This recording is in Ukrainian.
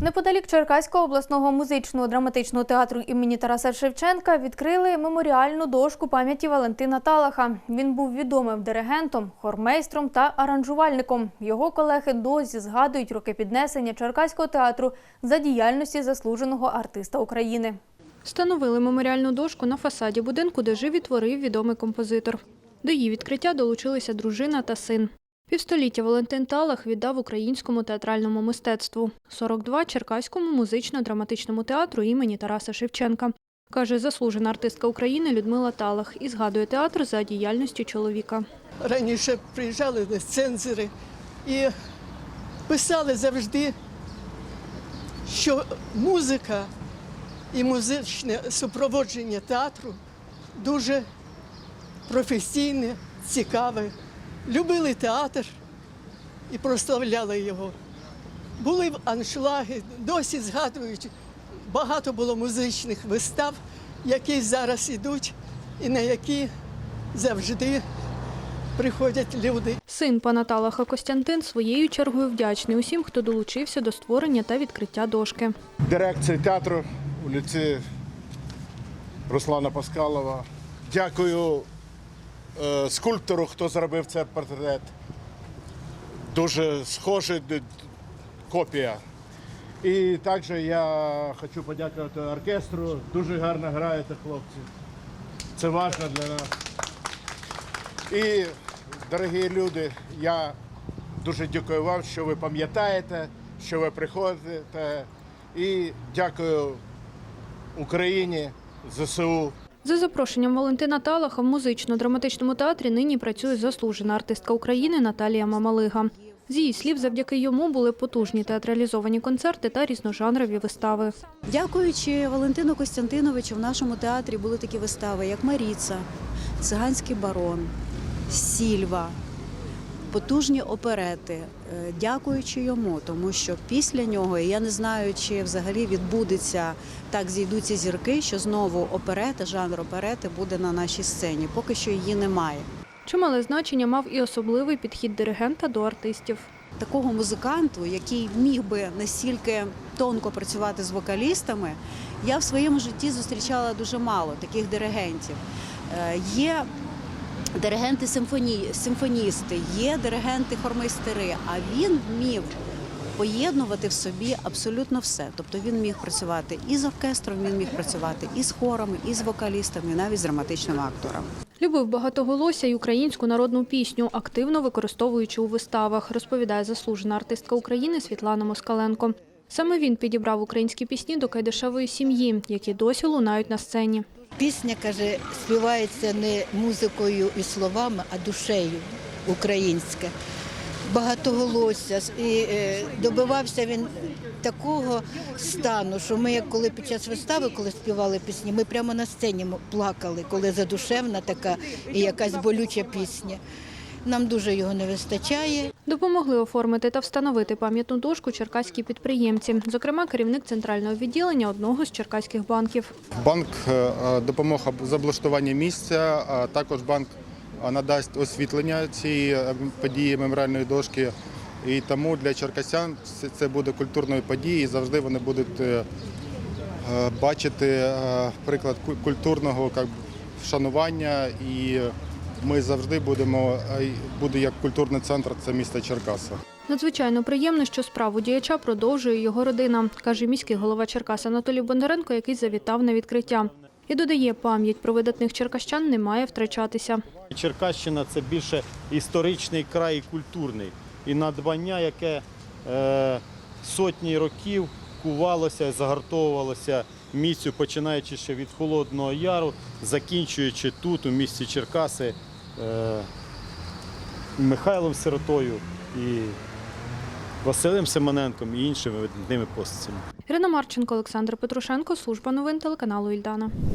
Неподалік Черкаського обласного музичного драматичного театру імені Тараса Шевченка відкрили меморіальну дошку пам'яті Валентина Талаха. Він був відомим диригентом, хормейстром та аранжувальником. Його колеги досі згадують роки піднесення Черкаського театру за діяльності заслуженого артиста України. Встановили меморіальну дошку на фасаді будинку, де жив і творив відомий композитор. До її відкриття долучилися дружина та син. Півстоліття Валентин Талах віддав українському театральному мистецтву. 42 – Черкаському музично-драматичному театру імені Тараса Шевченка. Каже заслужена артистка України Людмила Талах і згадує театр за діяльністю чоловіка. Раніше приїжджали цензори і писали завжди, що музика і музичне супроводження театру дуже професійне, цікаве. Любили театр і прославляли його. Були аншлаги, досі згадують, багато було музичних вистав, які зараз ідуть і на які завжди приходять люди. Син пана Талаха Костянтин своєю чергою вдячний усім, хто долучився до створення та відкриття дошки. дирекції театру у ліці Руслана Паскалова. Дякую скульптору, хто зробив цей портрет. Дуже схожий д- копія. І також я хочу подякувати оркестру. Дуже гарно граєте, хлопці. Це важливо для нас. І, дорогі люди, я дуже дякую вам, що ви пам'ятаєте, що ви приходите. І дякую Україні, ЗСУ. За запрошенням Валентина Талаха в музично-драматичному театрі нині працює заслужена артистка України Наталія Мамалига. З її слів, завдяки йому були потужні театралізовані концерти та різножанрові вистави. Дякуючи Валентину Костянтиновичу, в нашому театрі були такі вистави, як Маріца, Циганський барон, Сільва, потужні оперети. Е, Дякуючи йому, тому що після нього, я не знаю, чи взагалі відбудеться так, зійдуться зірки, що знову оперета, жанр оперети буде на нашій сцені. Поки що її немає. Чимале значення мав і особливий підхід диригента до артистів. такого музиканту, який міг би настільки тонко працювати з вокалістами, я в своєму житті зустрічала дуже мало таких диригентів. Е, Є диригенти симфоні, симфоністи, є диригенти хормейстери, а він вмів поєднувати в собі абсолютно все. Тобто він міг працювати і з оркестром, він міг працювати і з хорами, і з вокалістами, і навіть з драматичним актором. Любив багатоголосся й українську народну пісню, активно використовуючи у виставах, розповідає заслужена артистка України Світлана Москаленко. Саме він підібрав українські пісні до кайдашевої сім'ї, які досі лунають на сцені. Пісня каже, співається не музикою і словами, а душею українська. Багатоголосся. І е, добивався він такого стану, що ми, коли під час вистави, коли співали пісні, ми прямо на сцені плакали, коли задушевна така і якась болюча пісня. Нам дуже його не вистачає. Допомогли оформити та встановити пам'ятну дошку черкаські підприємці, зокрема керівник центрального відділення одного з черкаських банків. Банк е, е, допомог з облаштуванням місця, а також банк е, надасть освітлення цієї події меморіальної дошки. І тому для черкасян це- буде культурною подією, і завжди вони будуть бачити приклад культурного вшанування. І ми завжди будемо, буде як культурний центр це місто Черкаса. Надзвичайно приємно, що справу діяча продовжує його родина, каже міський голова Черкас Анатолій Бондаренко, який завітав на відкриття. І додає, пам'ять про видатних черкащан не має втрачатися. Черкащина це більше історичний край і культурний. І надбання, яке е, сотні років кувалося, загартовувалося місцю, починаючи ще від Холодного Яру, закінчуючи тут, у місті Черкаси, е, Михайлом Сиротою і Василем Семененком і іншими видатними постатями. Ірина Марченко, Олександр Петрушенко, служба новин телеканалу Ільдана.